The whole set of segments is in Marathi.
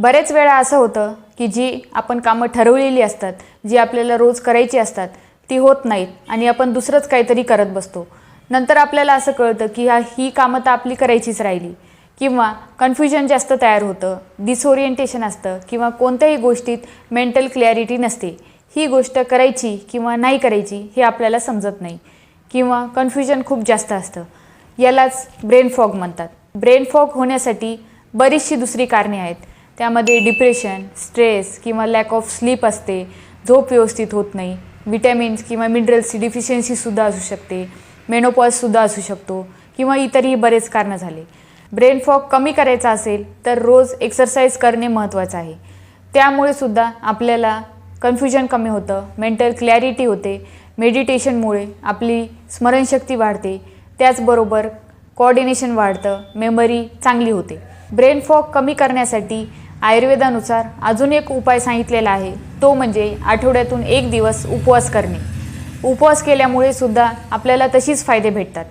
बरेच वेळा असं होतं की जी आपण कामं ठरवलेली असतात जी आपल्याला रोज करायची असतात ती होत नाहीत आणि आपण दुसरंच काहीतरी करत बसतो. नंतर आपल्याला असं कळतं की हा ही कामं तर आपली करायचीच राहिली. किंवा कन्फ्युजन जास्त तयार होतं डिसओरिएंटेशन असतं किंवा कोणत्याही गोष्टीत मेंटल क्लॅरिटी नसते. ही गोष्ट करायची किंवा नाही करायची हे आपल्याला समजत नाही. किंवा कन्फ्युजन खूप जास्त असतं. यालाच ब्रेन फॉग म्हणतात. ब्रेन फॉग होण्यासाठी बरीचशी दुसरी कारणे आहेत. त्यामध्ये डिप्रेशन स्ट्रेस किंवा लॅक ऑफ स्लीप असते. झोप व्यवस्थित होत नाही. विटॅमिन्स किंवा मिनरल्सची डिफिशियन्सीसुद्धा असू शकते. मेनोपॉजसुद्धा असू शकतो किंवा इतरही बरेच कारणं झाले. ब्रेन फॉग कमी करायचा असेल तर रोज एक्सरसाइज करणे महत्त्वाचं आहे. त्यामुळे सुद्धा आपल्याला कन्फ्युजन कमी होतं मेंटल क्लॅरिटी होते. मेडिटेशनमुळे आपली स्मरणशक्ती वाढते. त्याचबरोबर कोऑर्डिनेशन वाढतं मेमरी चांगली होते. ब्रेन फॉग कमी करण्यासाठी आयुर्वेदानुसार अजून एक उपाय सांगितलेला आहे. तो म्हणजे आठवड्यातून एक दिवस उपवास करणे. उपवास केल्यामुळे सुद्धा आपल्याला तशीच फायदे भेटतात.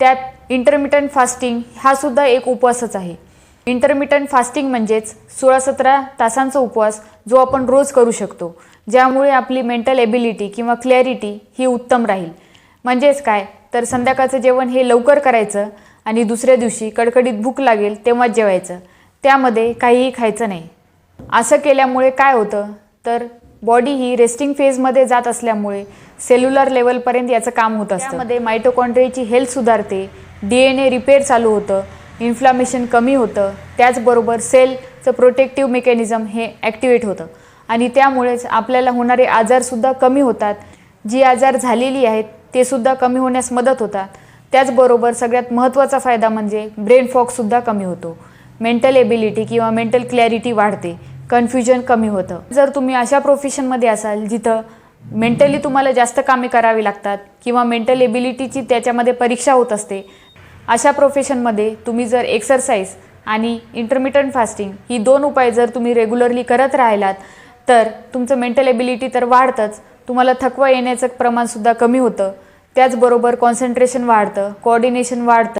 त्यात इंटरमिटंट फास्टिंग हा सुद्धा एक उपवासच आहे. इंटरमिटंट फास्टिंग म्हणजेच सोळा सतरा तासांचा उपवास जो आपण रोज करू शकतो. ज्यामुळे आपली मेंटल एबिलिटी किंवा क्लॅरिटी ही उत्तम राहील. म्हणजेच काय? तर संध्याकाळचं जेवण हे लवकर करायचं आणि दुसऱ्या दिवशी कडकडीत भूक लागेल तेव्हाच जेवायचं. त्यामध्ये काहीही खायचं नाही. असं केल्यामुळे काय होतं? तर बॉडी ही रेस्टिंग फेजमध्ये जात असल्यामुळे सेल्युलर लेवलपर्यंत याचं काम होत असतं. त्यामध्ये मायटोकॉन्ड्रियाची हेल्थ सुधारते डी एन ए रिपेअर चालू होतं इन्फ्लामेशन कमी होतं त्याचबरोबर सेलचं प्रोटेक्टिव्ह मेकॅनिझम हे ॲक्टिवेट होतं. आणि त्यामुळेच आपल्याला होणारे आजारसुद्धा कमी होतात. जी आजार झालेली आहेत ते सुद्धा कमी होण्यास मदत होतात. त्याचबरोबर सगळ्यात महत्त्वाचा फायदा म्हणजे ब्रेन फॉगसुद्धा कमी होतो. मेंटल एबिलिटी किंवा मेंटल क्लॅरिटी वाढते. कन्फ्युजन कमी होतं. जर तुम्ही अशा प्रोफेशनमध्ये असाल जिथं मेंटली तुम्हाला जास्त कामे करावी लागतात किंवा मेंटल एबिलिटीची त्याच्यामध्ये परीक्षा होत असते अशा प्रोफेशनमध्ये तुम्ही जर एक्सरसाइज आणि इंटरमिटंट फास्टिंग ही दोन उपाय जर तुम्ही रेग्युलरली करत राहिलात तर तुमचं मेंटल एबिलिटी तर वाढतंच. तुम्हाला थकवा येण्याचं प्रमाणसुद्धा कमी होतं. त्याचबरोबर कॉन्सन्ट्रेशन वाढतं. कोऑर्डिनेशन वाढतं.